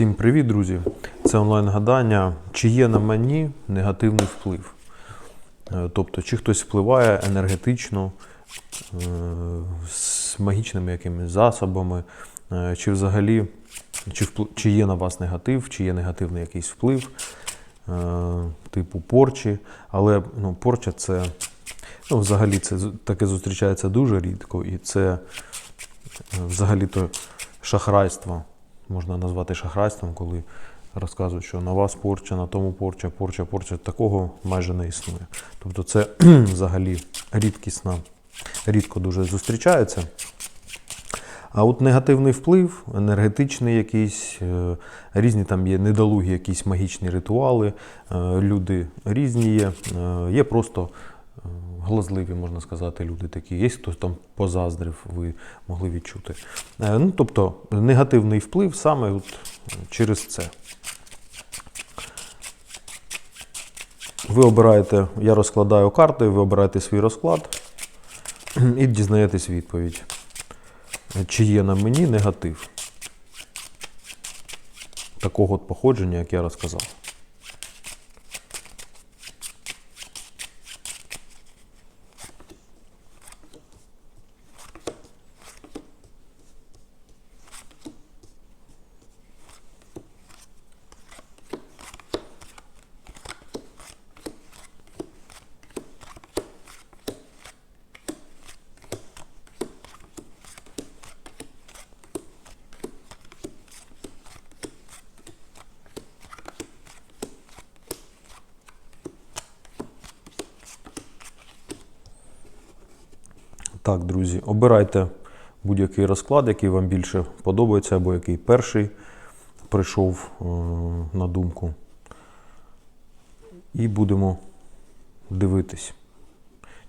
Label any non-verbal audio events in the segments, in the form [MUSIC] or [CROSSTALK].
Всім привіт, друзі! Це онлайн-гадання. Чи є на мені негативний вплив? Е, Тобто, чи хтось впливає енергетично е, з магічними якимись засобами, е, чи взагалі чи, впли- чи є на вас негатив, чи є негативний якийсь вплив, типу порчі. Але ну, порча це ну, взагалі це таке зустрічається дуже рідко, і це взагалі-то шахрайство можна назвати шахрайством, коли розказують, що на вас порча, на тому порча, порча, порча. Такого майже не існує. Тобто це [CLEARS THROAT] взагалі рідкісно, рідко дуже зустрічається. А от негативний вплив, енергетичний якийсь, е, різні там є недолугі якісь магічні ритуали, е, люди різні є, е, є просто глазливі, можна сказати, люди такі. Є хтось там позаздрив, ви могли відчути. Е, Ну, тобто негативний вплив саме от через це. Ви обираєте, я розкладаю карти, ви обираєте свій розклад і дізнаєтесь відповідь чи є на мені негатив такого от походження, як я розказав. Так, друзі, обирайте будь-який розклад, який вам більше подобається, або який перший прийшов е, на думку. І будемо дивитись,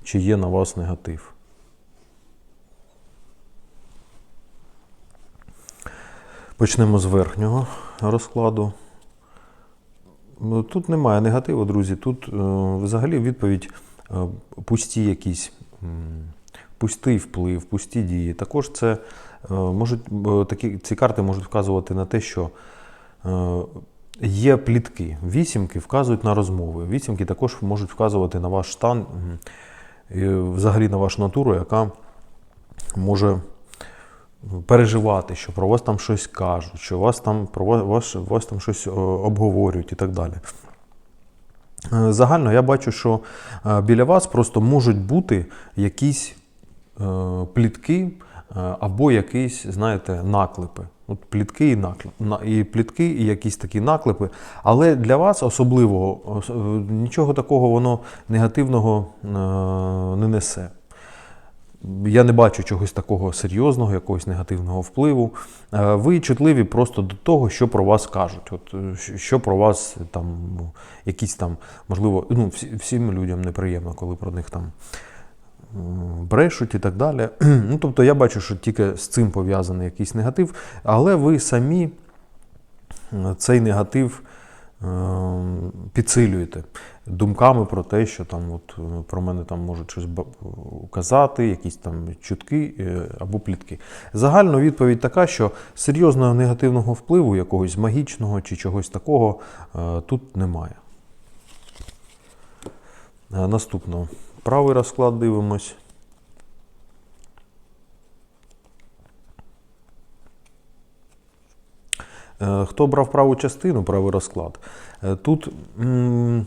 чи є на вас негатив. Почнемо з верхнього розкладу. Ну, Тут немає негативу, друзі. Тут е, взагалі відповідь е, пусті якісь, пустий вплив, пусті дії. Також це е, можуть е, такі ці карти можуть вказувати на те, що е, є плітки. Вісімки вказують на розмови. Вісімки також можуть вказувати на ваш стан, взагалі на вашу натуру, яка може переживати, що про вас там щось кажуть, що вас там про вас, вас, там щось обговорюють і так далі. Загально я бачу, що біля вас просто можуть бути якісь плітки е, або якісь, знаєте, наклепи. От плітки і наклеп, і плітки, і якісь такі наклепи. Але для вас особливо ос- е, нічого такого воно негативного е, не несе. Я не бачу чогось такого серйозного, якогось негативного впливу. Е, Ви чутливі просто до того, що про вас кажуть. От е, що- про вас там ну, якісь там, можливо, ну, всім людям неприємно, коли про них там брешуть і так далі. [CLEARS THROAT] Ну, тобто я бачу, що тільки з цим пов'язаний якийсь негатив, але ви самі цей негатив е, підсилюєте думками про те, що там от е, про мене там можуть щось казати, якісь там чутки е, або плітки. Загально відповідь така, що серйозного негативного впливу, якогось магічного чи чогось такого, е, тут немає. Е, Наступно. Правий розклад дивимось. Е, Хто брав праву частину, правий розклад, е, тут м,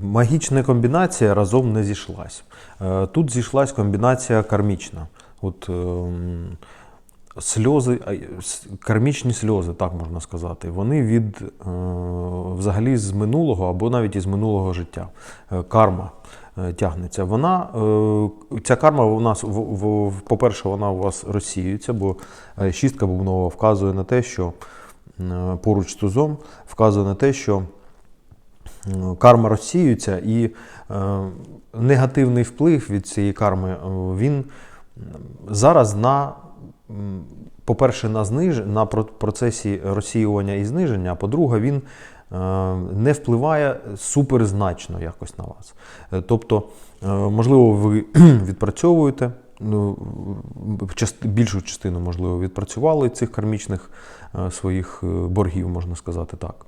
магічна комбінація разом не зійшлась. Е, Тут зійшлась комбінація кармічна. От ем, сльози, кармічні сльози, так можна сказати, вони від е, взагалі з минулого або навіть із минулого життя. Е, Карма е, тягнеться. Вона, ця карма у нас, по-перше, вона у вас розсіюється, бо шістка бубнова вказує на те, що поруч з тузом вказує на те, що карма розсіюється, і негативний вплив від цієї карми він зараз на, по-перше, на зниж... на процесі розсіювання і зниження, а по-друге, він е, не впливає суперзначно якось на вас. Е, Тобто, е, можливо, ви [CLEARS THROAT] відпрацьовуєте ну, більшу частину, можливо, відпрацювали цих кармічних своїх боргів, можна сказати так.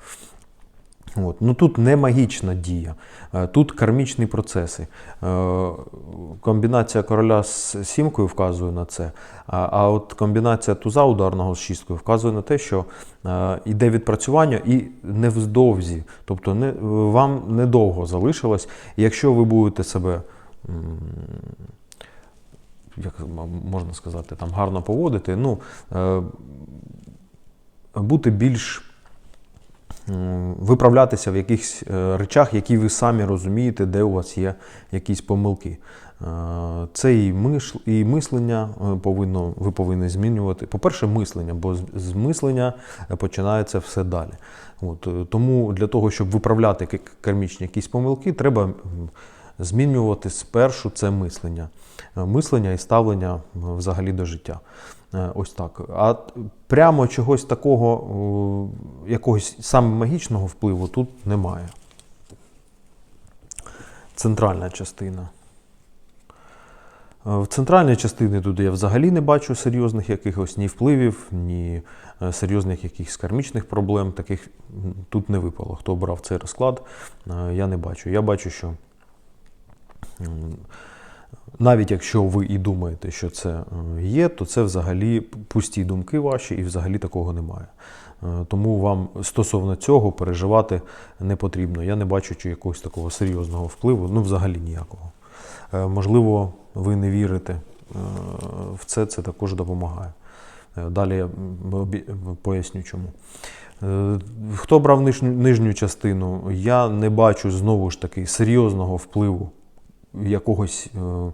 От. Ну, тут не магічна дія, е, тут кармічні процеси. Е, Комбінація короля з сімкою вказує на це, а, от комбінація туза ударного з шісткою вказує на те, що е, йде відпрацювання і невздовзі, тобто не, вам недовго залишилось. Якщо ви будете себе, як можна сказати, там гарно поводити, ну, е, бути більш виправлятися в якихось е, речах, які ви самі розумієте, де у вас є якісь помилки. Е, Це і, миш, і мислення е, повинно, ви повинні змінювати. По-перше, мислення, бо з- мислення починається все далі. От, е, тому для того, щоб виправляти кармічні якісь помилки, треба змінювати спершу це мислення. Е, Мислення і ставлення взагалі до життя. Е, Ось так. А прямо чогось такого, якогось саме магічного впливу тут немає. Центральна частина. Е, В центральній частині тут я взагалі не бачу серйозних якихось ні впливів, ні е, серйозних якихось кармічних проблем. Таких тут не випало. Хто брав цей розклад, я не бачу. Я бачу, що навіть якщо ви і думаєте, що це е, є, то це взагалі пусті думки ваші, і взагалі такого немає. Е, Тому вам стосовно цього переживати не потрібно. Я не бачу чи якогось такого серйозного впливу, ну взагалі ніякого. Е, Можливо, ви не вірите в це, це також допомагає. Далі я поясню чому. Хто брав нижню частину, я не бачу знову ж таки серйозного впливу якогось е,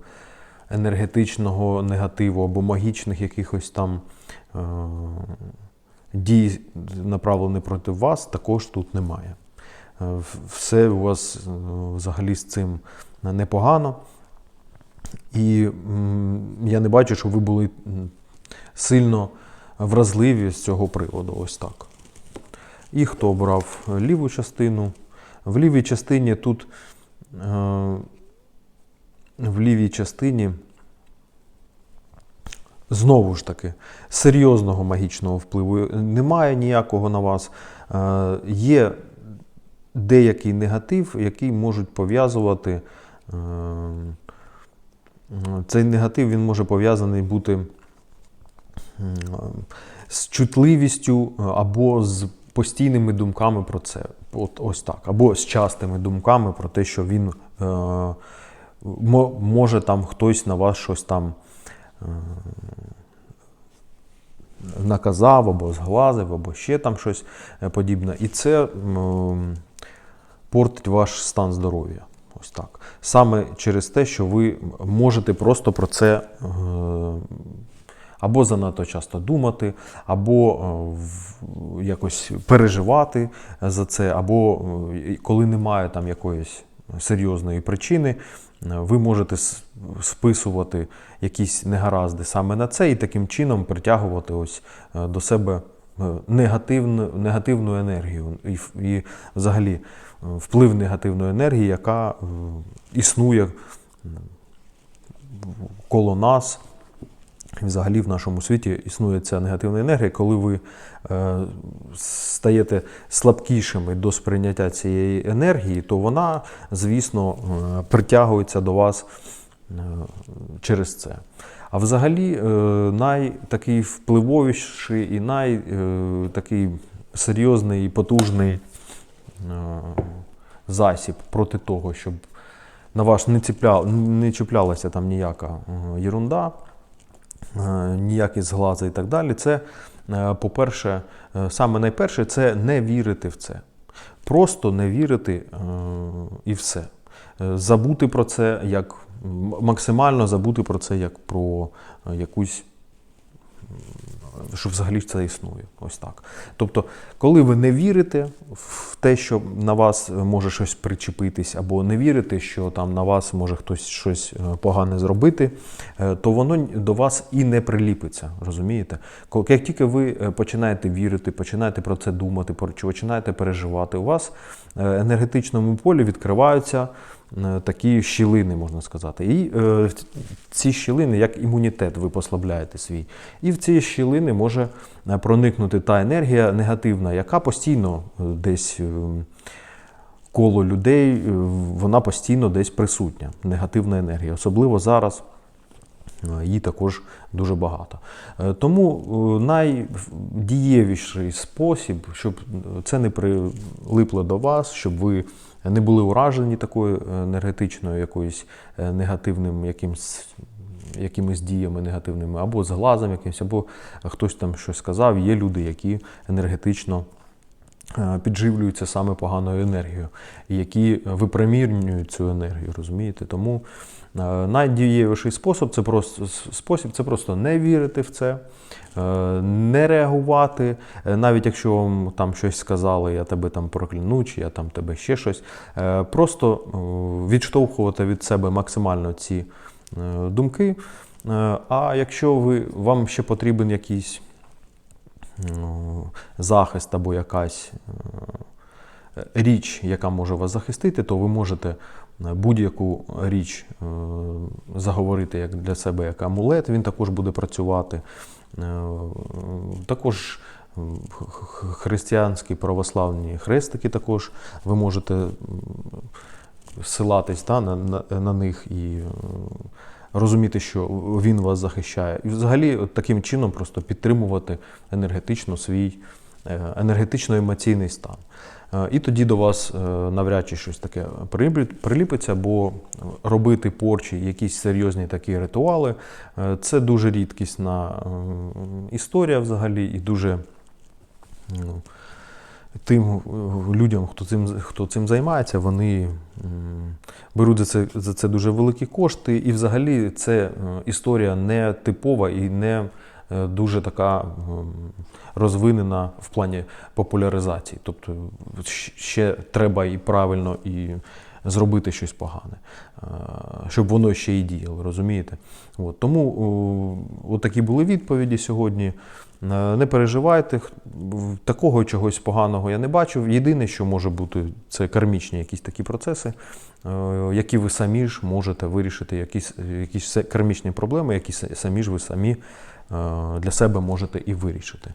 енергетичного негативу або магічних якихось там е, дій, направлених проти вас, також тут немає. Е, Все у вас взагалі з цим непогано. І я не бачу, що ви були сильно вразливі з цього приводу. Ось так. І хто брав ліву частину? В лівій частині тут в лівій частині знову ж таки серйозного магічного впливу немає ніякого на вас. Е, Є деякий негатив, який можуть пов'язувати. е, Цей негатив він може пов'язаний бути з чутливістю е, або з постійними думками про це. От ось так. Або з частими думками про те, що він може там хтось на вас щось там е, наказав, або зглазив, або ще там щось е, подібне. І це портить ваш стан здоров'я. Ось так. Саме через те, що ви можете просто про це е, або занадто часто думати, або якось переживати за це, або коли немає там якоїсь серйозної причини, ви можете списувати якісь негаразди саме на це і таким чином притягувати ось е, до себе е, негативну, негативну енергію і, і взагалі е, вплив негативної енергії, яка існує коло нас. Взагалі в нашому світі існує ця негативна енергія, коли ви е, стаєте слабкішими до сприйняття цієї енергії, то вона, звісно, е, притягується до вас е, через це. А взагалі, е, найтакий впливовіший і найтакий серйозний і потужний е, засіб проти того, щоб на вас не, ціпля, не чіплялася там ніяка е, єрунда, е, ніякі зглази і так далі. Це, е, по-перше, е, саме найперше це не вірити в це. Просто не вірити е, і все. Е, Забути про це як максимально забути про це як про е, якусь що взагалі це існує. Ось так. Тобто, коли ви не вірите в те, що на вас може щось причепитись, або не вірите, що там на вас може хтось щось е, погане зробити, е, то воно до вас і не приліпиться. Розумієте? Як тільки ви е, починаєте вірити, починаєте про це думати, починаєте переживати, у вас енергетичному полі відкриваються такі щілини, можна сказати. І е, ці щілини, як імунітет, ви послабляєте свій. І в ці щілини може е, проникнути та енергія негативна, яка постійно е, десь. е, Коло людей, е, вона постійно десь присутня, негативна енергія. Особливо зараз е, її також дуже багато. Е, Тому е, найдієвіший спосіб, щоб це не прилипло до вас, щоб ви не були уражені такою енергетичною якоюсь е, негативним якимсь. Якимись діями негативними, або з глазом якимось, або хтось там щось сказав. Є люди, які енергетично е, підживлюються саме поганою енергією, які випромірюють цю енергію, розумієте? Тому е, найдієвіший спосіб це просто спосіб це просто не вірити в це, е, не реагувати, Е, навіть якщо вам там щось сказали, я тебе там прокляну, чи я там тебе ще щось. е, Просто е, відштовхувати від себе максимально ці е, думки. Е, А якщо ви, вам ще потрібен якийсь захист або якась е, річ, яка може вас захистити, то ви можете е, будь-яку річ е, заговорити як для себе як амулет, він також буде працювати. Також християнські православні хрестики також ви можете силатись та, на, на, на них і розуміти, що він вас захищає. І взагалі таким чином просто підтримувати енергетично свій е, енергетично-емоційний стан. Е, І тоді до вас е, навряд чи щось таке приліпиться, бо робити порчі, якісь серйозні такі ритуали, це дуже рідкісна історія взагалі і дуже. ну, Тим людям, хто цим, хто цим займається, вони беруть за це, за це дуже великі кошти. І взагалі це е, історія не типова і не е, дуже така розвинена в плані популяризації. Тобто ще треба і правильно і зробити щось погане, е, щоб воно ще і діяло, розумієте? От, тому о, такі були відповіді сьогодні. Е, Не переживайте, такого чогось поганого я не бачив. Єдине, що може бути, це кармічні якісь такі процеси, е, які ви самі ж можете вирішити, якісь, якісь кармічні проблеми, які самі ж ви самі е, для себе можете і вирішити.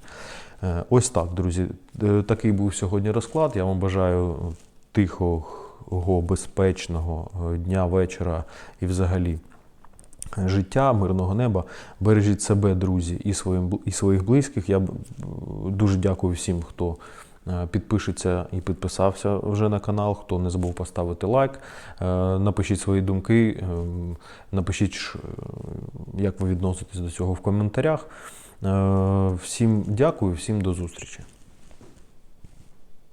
Е, Ось так, друзі. Е, Такий був сьогодні розклад. Я вам бажаю тихого, безпечного е, дня, вечора і взагалі життя, мирного неба. Бережіть себе, друзі, і, своїм, і своїх близьких. Я дуже дякую всім, хто е, підпишеться і підписався вже на канал, хто не забув поставити лайк. Е, Напишіть свої думки, е, напишіть, як ви відноситесь до цього в коментарях. Всім дякую, всім до зустрічі.